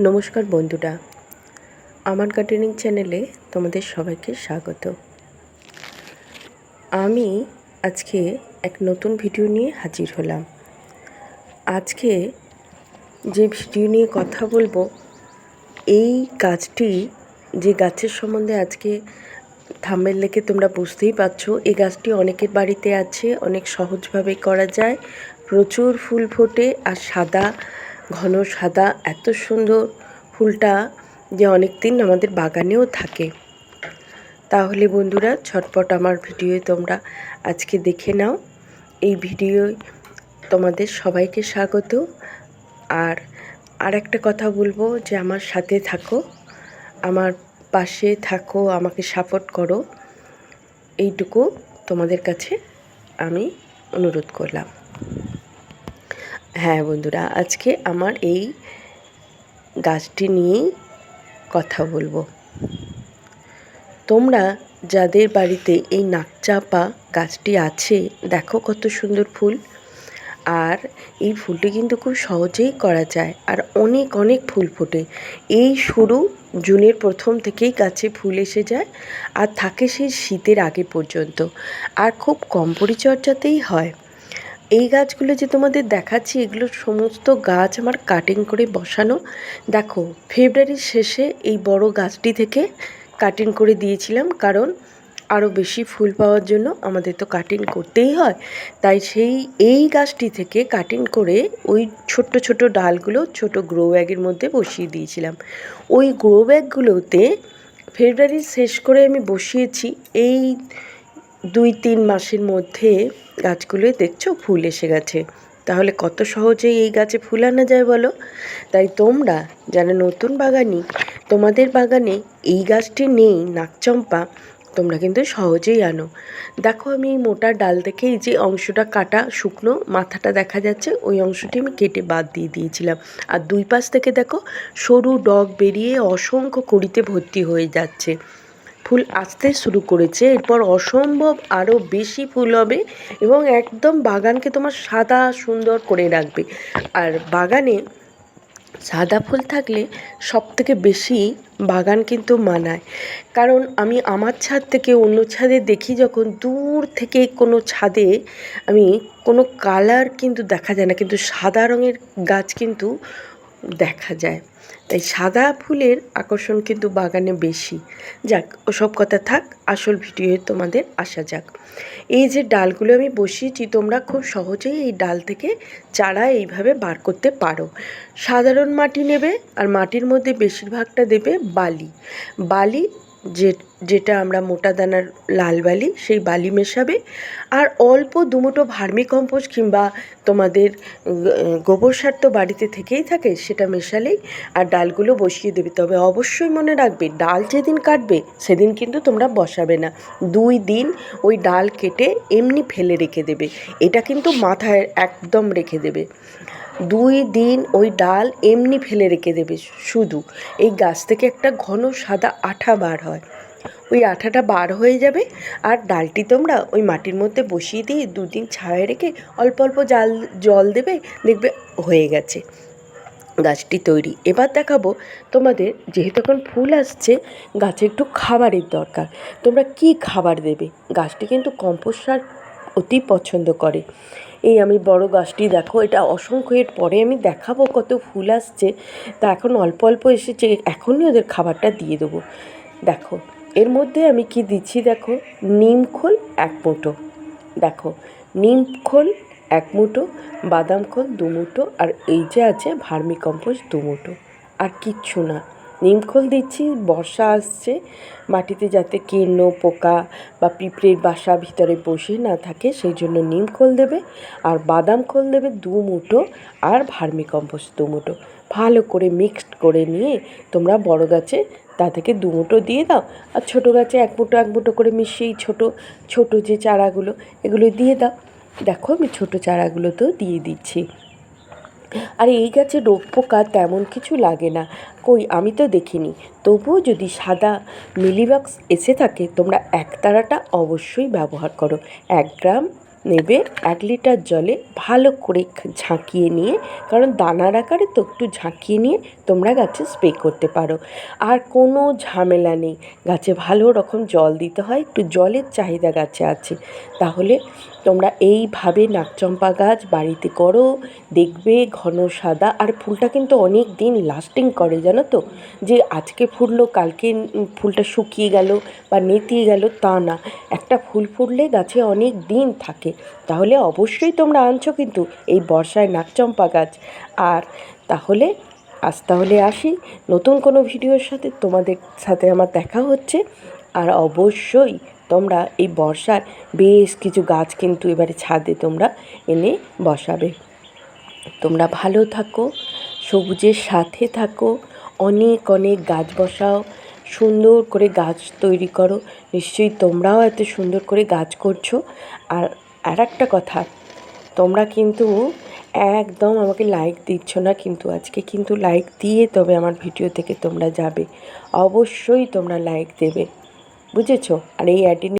নমস্কার বন্ধুরা। আমার গার্ডেনিং চ্যানেলে তোমাদের সবাইকে স্বাগত। আমি আজকে এক নতুন ভিডিও নিয়ে হাজির হলাম। আজকে যে ভিডিও নিয়ে কথা বলব, এই গাছটি, যে গাছের সম্বন্ধে আজকে থাম্বেল লেখে তোমরা বুঝতেই পারছ, এই গাছটি অনেকের বাড়িতে আছে, অনেক সহজভাবে করা যায়। প্রচুর ফুল ফোটে আর সাদা ঘন সাদা, এত সুন্দর ফুলটা যে অনেক দিন আমাদের বাগানেও থাকে। তাহলে বন্ধুরা, ছটপট আমার ভিডিও তোমরা আজকে দেখে নাও। এই ভিডিও তোমাদের সবাইকে স্বাগত। আর আর একটা কথা বলব যে আমার সাথে থাকো, আমার পাশে থাকো, আমাকে সাপোর্ট করো। এইটুকু তোমাদের কাছে আমি অনুরোধ করলাম। হ্যাঁ বন্ধুরা, আজকে আমার এই গাছটি নিয়েই কথা বলব। তোমরা যাদের বাড়িতে এই নাকচাপা গাছটি আছে, দেখো কত সুন্দর ফুল। আর এই ফুলটি কিন্তু খুব সহজেই করা যায়, আর অনেক অনেক ফুল ফোটে। এই শুরু জুনের প্রথম থেকেই গাছে ফুল এসে যায়, আর থাকে সেই শীতের আগে পর্যন্ত। আর খুব কম পরিচর্যাতেই হয়। এই গাছগুলো যে তোমাদের দেখাচ্ছি, এগুলো সমস্ত গাছ আমার কাটিং করে বসানো। দেখো ফেব্রুয়ারির শেষে এই বড় গাছটি থেকে কাটিং করে দিয়েছিলাম, কারণ আরও বেশি ফুল পাওয়ার জন্য আমাদের তো কাটিং করতেই হয়। তাই সেই, এই গাছটি থেকে কাটিং করে ওই ছোট্ট ছোট ডালগুলো ছোট গ্রো ব্যাগের মধ্যে বসিয়ে দিয়েছিলাম। ওই গ্রো ব্যাগগুলোতে ফেব্রুয়ারি শেষ করে আমি বসিয়েছি, এই দুই তিন মাসের মধ্যে গাছগুলো দেখছ ফুল এসে গেছে। তাহলে কত সহজেই এই গাছে ফুল আনা যায় বলো? তাই তোমরা যারা নতুন বাগানি, তোমাদের বাগানে এই গাছটি নেই নাকচম্পা তোমরা কিন্তু সহজেই আনো। দেখো আমি এই মোটা ডাল থেকে এই যে অংশটা কাটা শুকনো মাথাটা দেখা যাচ্ছে, ওই অংশটি আমি কেটে বাদ দিয়ে দিয়েছিলাম। আর দুই পাশ থেকে দেখো সরু ডগ বেরিয়ে অসংখ্য কড়িতে ভর্তি হয়ে যাচ্ছে। ফুল আসতে শুরু করেছে। এরপর অসম্ভব আরও বেশি ফুল হবে এবং একদম বাগানকে তোমার সাদা সুন্দর করে রাখবে। আর বাগানে সাদা ফুল থাকলে সব থেকে বেশি বাগান কিন্তু মানায়। কারণ আমি আমার ছাদ থেকে অন্য ছাদে দেখি যখন দূর থেকে কোনো ছাদে আমি কোনো কালার কিন্তু দেখা যায় না, কিন্তু সাদা রঙের গাছ কিন্তু দেখা যায়। তাই সাদা ফুলের আকর্ষণ কিন্তু বাগানে বেশি। যাক, ওসব কথা থাক, আসল ভিডিওয়ে তোমাদের আসা যাক। এই যে ডালগুলো আমি বসিয়েছি, তোমরা খুব সহজেই এই ডাল থেকে চারা এইভাবে বার করতে পারো। সাধারণ মাটি নেবে আর মাটির মধ্যে বেশিরভাগটা দেবে বালি। বালি যে, যেটা আমরা মোটা দানার লাল বালি, সেই বালি মেশাবে। আর অল্প দুমুটো ভার্মি কম্পোস্ট কিংবা তোমাদের গোবর সার তো বাড়িতে থেকেই থাকে, সেটা মেশালেই আর ডালগুলো বসিয়ে দেবে। তবে অবশ্যই মনে রাখবে, ডাল যেদিন কাটবে, সেদিন কিন্তু তোমরা বসাবে না। দুই দিন ওই ডাল কেটে এমনি ফেলে রেখে দেবে। এটা কিন্তু মাথায় একদম রেখে দেবে। দুই দিন ওই ডাল এমনি ফেলে রেখে দেবে, শুধু। এই গাছ থেকে একটা ঘন সাদা আঠা বার হয় ওই আঠাটা বার হয়ে যাবে আর ডালটি তোমরা ওই মাটির মধ্যে বসিয়ে দিয়ে দুদিন ছায়া রেখে অল্প অল্প জাল, জল দেবে, দেখবে হয়ে গেছে। গাছটি তৈরি। এবার দেখাবো তোমাদের, যেহেতু এখন ফুল আসছে, গাছে একটু খাবারের দরকার। তোমরা কি খাবার দেবে? গাছটি কিন্তু কম্পোস্ট সার অতি পছন্দ করে। এই আমি বড় গাছটি দেখো, এটা অসংখ্য এর পরে আমি দেখাবো কত ফুল আসছে। তা এখন অল্প অল্প এসেছে, এখনই ওদের খাবারটা দিয়ে দেবো। দেখো এর মধ্যে আমি কি দিচ্ছি দেখো? নিম খোল, এক মুঠো। দেখো, নিম খোল, এক মুঠো, বাদাম খোল, দু মুঠো, আর এই যে আছে ভার্মি কম্পোস্ট, দু মুঠো। আর কিচ্ছু না। নিমখোল দিচ্ছি, বর্ষা আসছে, মাটিতে যাতে কীর্ণ, পোকা বা পিঁপড়ের বাসা ভিতরে বসে না থাকে, সেই জন্য নিমখোল দেবে। আর বাদাম খোল দেবে দু মুঠো, আর ভার্মি কম্পোস্ট দু মুঠো। ভালো করে মিক্সড করে নিয়ে তোমরা বড় গাছে তা থেকে দু মুঠো দিয়ে দাও আর ছোটো গাছে এক মুঠো এক মুঠো করে মিশিয়েই ছোটো ছোটো যে চারাগুলো, এগুলো দিয়ে দাও। দেখো আমি ছোটো চারাগুলোতেও দিয়ে দিচ্ছি। আর এই গাছে রোগ পোকা তেমন কিছু লাগে না। কই, আমি তো দেখিনি। তবুও যদি সাদা মিলিবাক্স এসে থাকে, তোমরা একতারাটা অবশ্যই ব্যবহার করো। এক গ্রাম নেবে এক লিটার জলে ভালো করে ঝাঁকিয়ে নিয়ে, কারণ দানার আকারে তো একটু ঝাঁকিয়ে নিয়ে তোমরা গাছে স্প্রে করতে পারো। আর কোনো ঝামেলা নেই। গাছে ভালো রকম জল দিতে হয়, একটু জলের চাহিদা গাছে আছে। তাহলে তোমরা এইভাবে নাকচম্পা গাছ বাড়িতে করো, দেখবে ঘন সাদা। আর ফুলটা কিন্তু অনেক দিন লাস্টিং করে, জানো তো? যে আজকে ফুটলো কালকে ফুলটা শুকিয়ে গেল বা নেতিয়ে গেল, তা না। একটা ফুল ফুটলে গাছে অনেক দিন থাকে। তাহলে অবশ্যই তোমরা আনছো কিন্তু এই বর্ষায় নাকচম্পা গাছ। আর তাহলে, আজ তাহলে আসি। নতুন কোনো ভিডিওর সাথে তোমাদের সাথে আমার দেখা হচ্ছে। আর অবশ্যই তোমরা এই বর্ষার বেশ কিছু গাছ কিন্তু এবারে ছাদে তোমরা এনে বসাবে। তোমরা ভালো থাকো, সবুজের সাথে থাকো, অনেক অনেক গাছ বসাও, সুন্দর করে গাছ তৈরি করো। নিশ্চয়ই তোমরাও এত সুন্দর করে গাছ করছ। আর আর একটা কথা, তোমরা কিন্তু একদম আমাকে লাইক দিচ্ছ না, কিন্তু আজকে কিন্তু লাইক দিয়ে তবে আমার ভিডিও থেকে তোমরা যাবে। অবশ্যই তোমরা লাইক দেবে। বুঝেছ? আর এই অ্যাডি